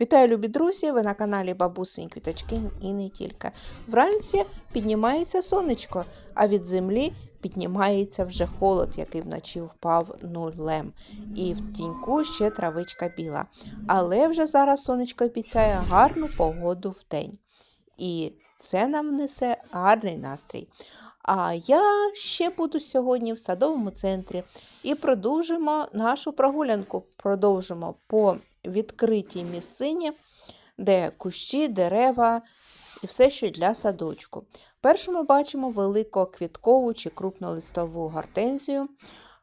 Вітаю, любі друзі! Ви на каналі Бабусині Квіточки і не тільки. Вранці піднімається сонечко, а від землі піднімається вже холод, який вночі впав нулем. І в тіньку ще травичка біла. Але вже зараз сонечко обіцяє гарну погоду в день. І це нам несе гарний настрій. А я ще буду сьогодні в садовому центрі і продовжимо нашу прогулянку. Продовжимо по відкритій місцині, де кущі, дерева і все, що для садочку. Першу ми бачимо велику квіткову чи крупнолистову гортензію.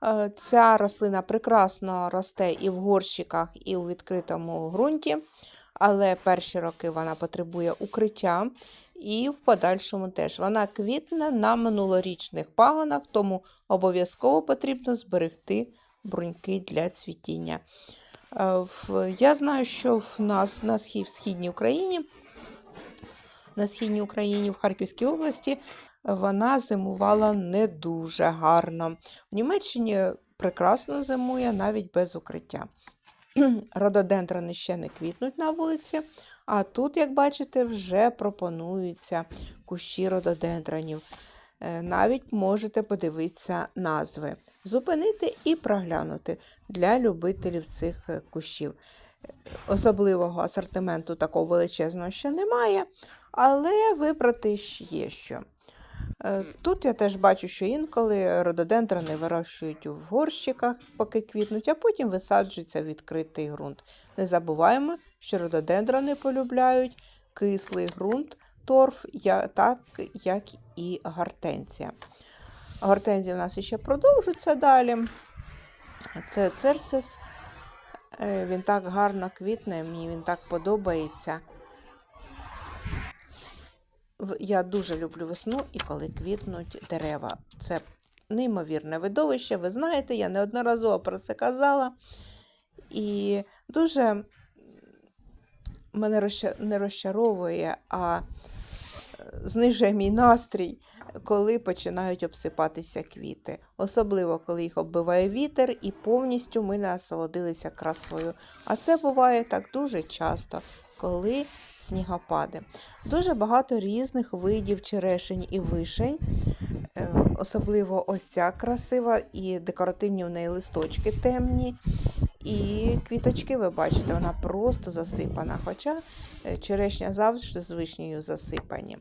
Е, Ця рослина прекрасно росте і в горщиках, і у відкритому ґрунті, але перші роки вона потребує укриття. І в подальшому теж вона квітне на минулорічних пагонах, тому обов'язково потрібно зберегти бруньки для цвітіння. Е, Я знаю, що в нас на східній Україні, на східній Україні, в Харківській області, вона зимувала не дуже гарно. В Німеччині прекрасно зимує навіть без укриття. Рододендрони ще не квітнуть на вулиці, а тут, як бачите, вже пропонуються кущі рододендронів. Е, Навіть можете подивитися назви, зупинити і проглянути для любителів цих е, кущів. Особливого асортименту такого величезного ще немає, але вибрати є що. Е, Тут я теж бачу, що інколи рододендрони вирощують у горщиках, поки квітнуть, а потім висаджуються в відкритий ґрунт. Не забуваємо, що рододендрони полюбляють кислий ґрунт, торф, так як і гортензія. Гортензія в нас ще продовжується далі. Це церсис. Е, Він так гарно квітне, мені він так подобається. Я дуже люблю весну і коли квітнуть дерева. Це неймовірне видовище. Ви знаєте, я неодноразово про це казала. І дуже мене не розчаровує, а знижує мій настрій, коли починають обсипатися квіти. Особливо, коли їх оббиває вітер і повністю ми насолодилися красою. А це буває так дуже часто, коли снігопади. Дуже багато різних видів черешень і вишень. Е, Особливо ось ця красива і декоративні в неї листочки темні. І квіточки, ви бачите, вона просто засипана. Хоча е, черешня завжди з вишнею засипані.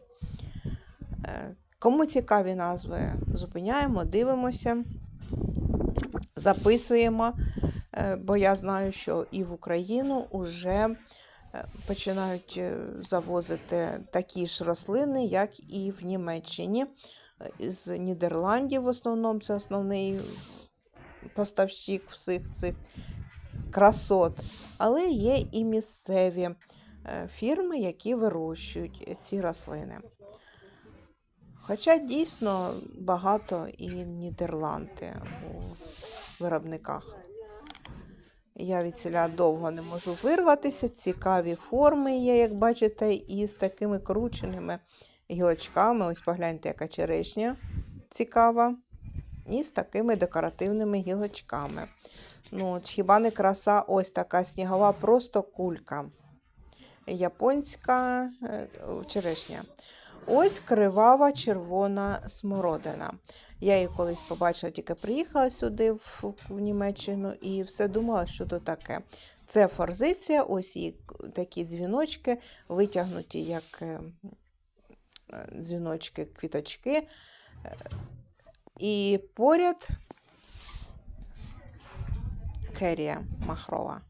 Е, Кому цікаві назви, зупиняємо, дивимося, записуємо, е, бо я знаю, що і в Україну вже е, починають завозити такі ж рослини, як і в Німеччині. З Нідерландів в основному це основний поставщик всіх цих красот. Але є і місцеві фірми, які вирощують ці рослини. Хоча дійсно багато і Нідерланди у виробниках. Я від ціля довго не можу вирватися. Цікаві форми є, як бачите, і з такими крученими гілочками. Ось погляньте, яка черешня цікава. І з такими декоративними гілочками. Ну, хіба не краса ось така снігова, просто кулька. Японська е, черешня. Ось кривава червона смородина. Я її колись побачила, тільки приїхала сюди в, в Німеччину і все думала, що то таке. Це форзиція, ось її такі дзвіночки, витягнуті як е, дзвіночки, квіточки. І поряд керія махрова.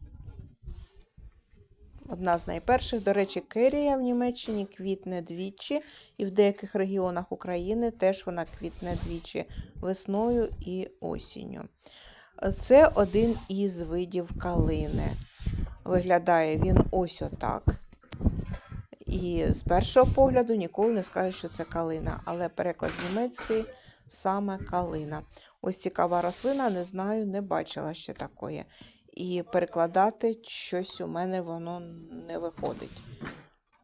Одна з найперших, до речі, керія в Німеччині квітне двічі, і в деяких регіонах України теж вона квітне двічі весною і осінню. Це один із видів калини. Виглядає він ось отак. І з першого погляду ніколи не скажеш, що це калина, але переклад з німецької саме калина. Ось цікава рослина, не знаю, не бачила ще такої. І перекладати щось у мене воно не виходить.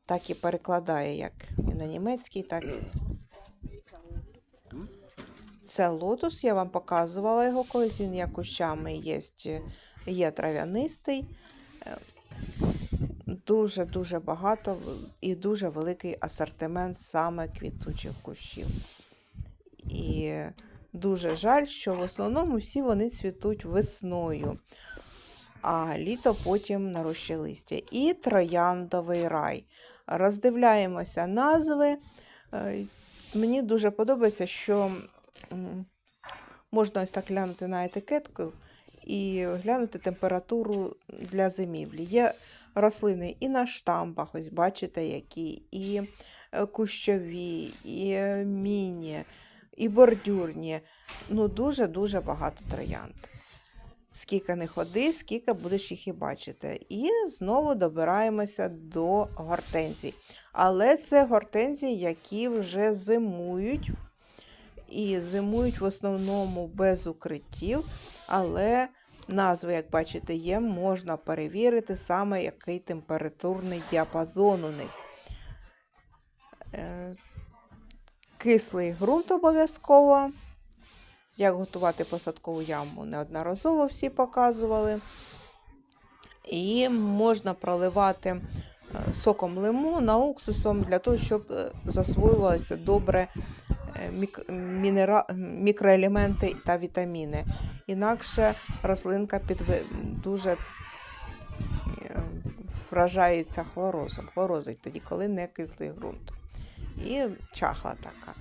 Так і перекладає як і на німецький, так і. Це лотос, я вам показувала його колись, він як кущами є, є трав'янистий. Дуже-дуже багато і дуже великий асортимент саме квітучих кущів. І дуже жаль, що в основному всі вони цвітуть весною, а літо потім нарощує листя. І трояндовий рай. Роздивляємося назви. Е, Мені дуже подобається, що можна ось так глянути на етикетку і глянути температуру для зимівлі. Є рослини і на штампах, ось бачите, які, і е, кущові, і е, міні, і бордюрні. Ну, дуже-дуже багато троянд. Скільки не ходи, скільки будеш їх і бачити. І знову добираємося до гортензій. Але це гортензії, які вже зимують. І зимують в основному без укриттів, але назви, як бачите, є, можна перевірити саме який температурний діапазон у них. Е, Кислий ґрунт обов'язково. Як готувати посадкову яму неодноразово всі показували. І можна проливати е, соком лимона, уксусом для того, щоб е, засвоювалися добре е, мікроелементи та вітаміни. Інакше рослинка підви... дуже вражається хлорозом. Хлорозить тоді, коли не кислий ґрунт. І чахла така.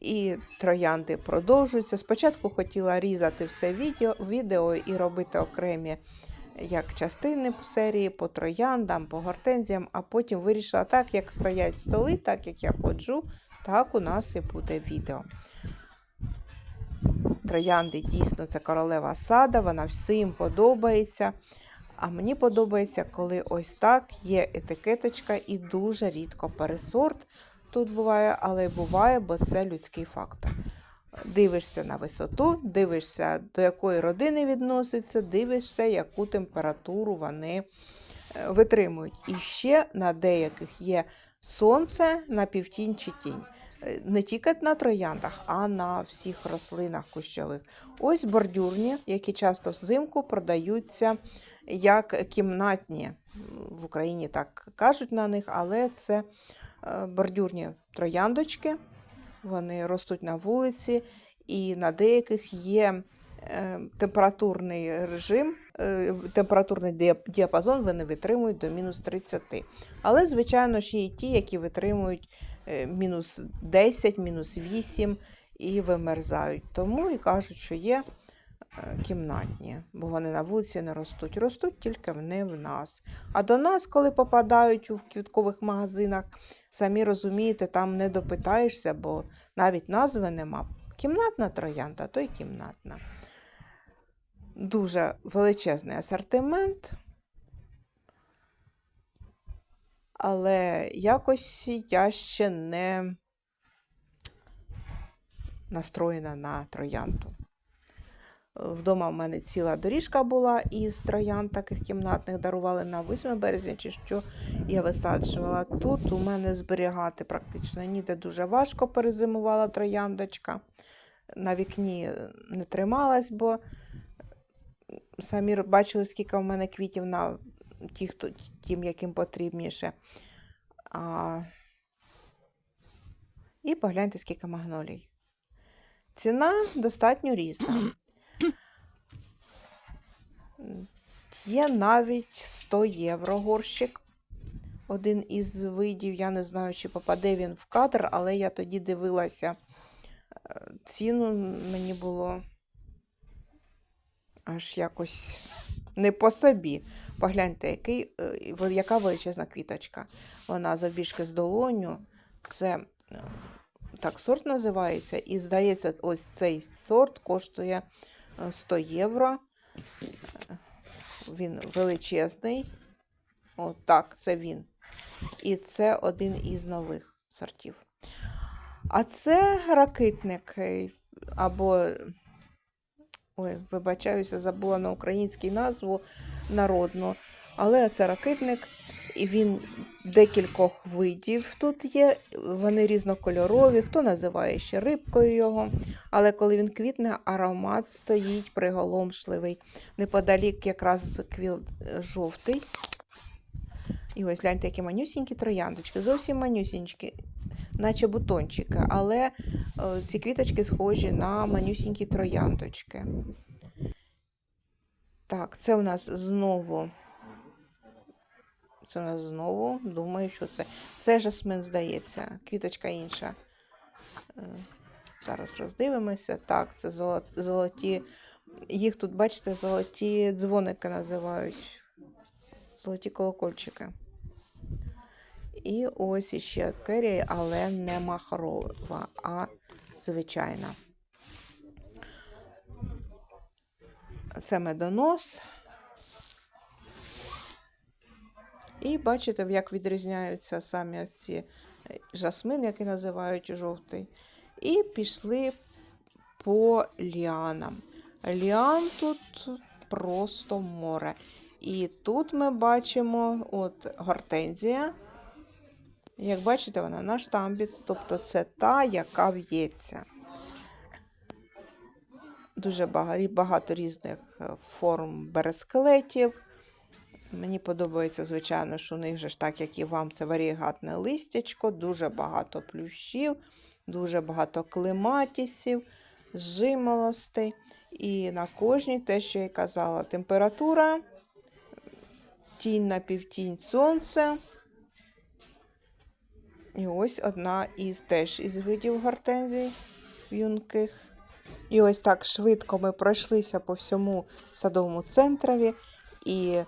І троянди продовжуються. Спочатку хотіла різати все відео, відео і робити окремі як частини серії по трояндам, по гортензіям, а потім вирішила так, як стоять столи, так як я ходжу, так у нас і буде відео. Троянди дійсно це королева сада, вона всім подобається. А мені подобається, коли ось так є етикеточка і дуже рідко пересорт тут буває, але буває, бо це людський фактор. Дивишся на висоту, дивишся, до якої родини відноситься, дивишся, яку температуру вони е, витримують. І ще на деяких є сонце на півтінь чи тінь. Е, Не тільки на трояндах, а на всіх рослинах кущових. Ось бордюрні, які часто взимку продаються як кімнатні. В Україні так кажуть на них, але це е, бордюрні трояндочки. Вони ростуть на вулиці, і на деяких є е, температурний режим, температурний діапазон вони витримують до мінус 30. Але, звичайно, ще є ті, які витримують е, мінус 10, мінус 8 і вимерзають. Тому і кажуть, що є е, кімнатні, бо вони на вулиці не ростуть. Ростуть тільки не в нас. А до нас, коли попадають у квіткових магазинах, самі розумієте, там не допитаєшся, бо навіть назви нема. Кімнатна троянда, то й кімнатна. Дуже величезний асортимент. Але якось я ще не настроєна на троянду. Вдома в мене ціла доріжка була із троянд таких кімнатних дарували на 8 березня, чи що я висаджувала. Тут у мене зберігати практично ніде дуже важко перезимувала трояндочка. На вікні не трималась, бо самі бачили, скільки в мене квітів на ті, хто, тим, яким потрібніше. А... І погляньте, скільки магнолій. Ціна достатньо різна. Є навіть 100 євро горщик. Один із видів, я не знаю, чи попаде він в кадр, але я тоді дивилася е, ціну, мені було аж якось не по собі. Погляньте, який, е, яка величезна квіточка. Вона завбільшки з долоню. Це е, так сорт називається. І здається, ось цей сорт коштує е, 100 євро. Він величезний. О, так, це він. І це один із нових сортів. А це ракитник е, або. Ой, вибачаюся, забула на українській назву народну. Але це ракитник, і він декількох видів тут є. Вони різнокольорові, хто називає ще рибкою його. Але коли він квітне, аромат стоїть приголомшливий. Неподалік якраз квіл е, жовтий. І ось гляньте, які манюсінькі трояндочки, зовсім манюсінькі, наче бутончики, але е, ці квіточки схожі на манюсінькі трояндочки. Так, це у нас знову. Це у нас знову, думаю, що це. Це жасмин, здається, квіточка інша. Е, Зараз роздивимося. Так, це золоті. Їх тут, бачите, золоті дзвоники називають. Золоті колокольчики. І ось іще от але не махрова, а звичайна. Це медонос. І бачите, як відрізняються самі ось ці е, жасмин, який називають жовтий. І пішли по ліанам. Ліан тут просто море. І тут ми бачимо от гортензія. Як бачите, вона на штамбі, тобто це та, яка в'ється. Дуже багато, різних е, форм берескелетів. Мені подобається, звичайно, що у них же ж так, як і вам, це варігатне листячко, дуже багато плющів, дуже багато клематісів, жимолостей. І на кожній те, що я казала, температура, тінь на півтінь сонце. І ось одна із теж із видів гортензій юнких. І ось так швидко ми пройшлися по всьому садовому центрові, і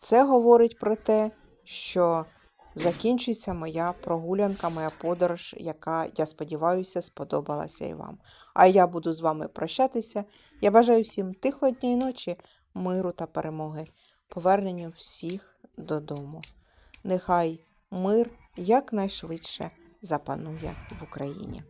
це говорить про те, що закінчується моя прогулянка, моя подорож, яка, я сподіваюся, сподобалася і вам. А я буду з вами прощатися. Я бажаю всім тихої дня і ночі, миру та перемоги, поверненню всіх додому. Нехай мир якнайшвидше запанує в Україні.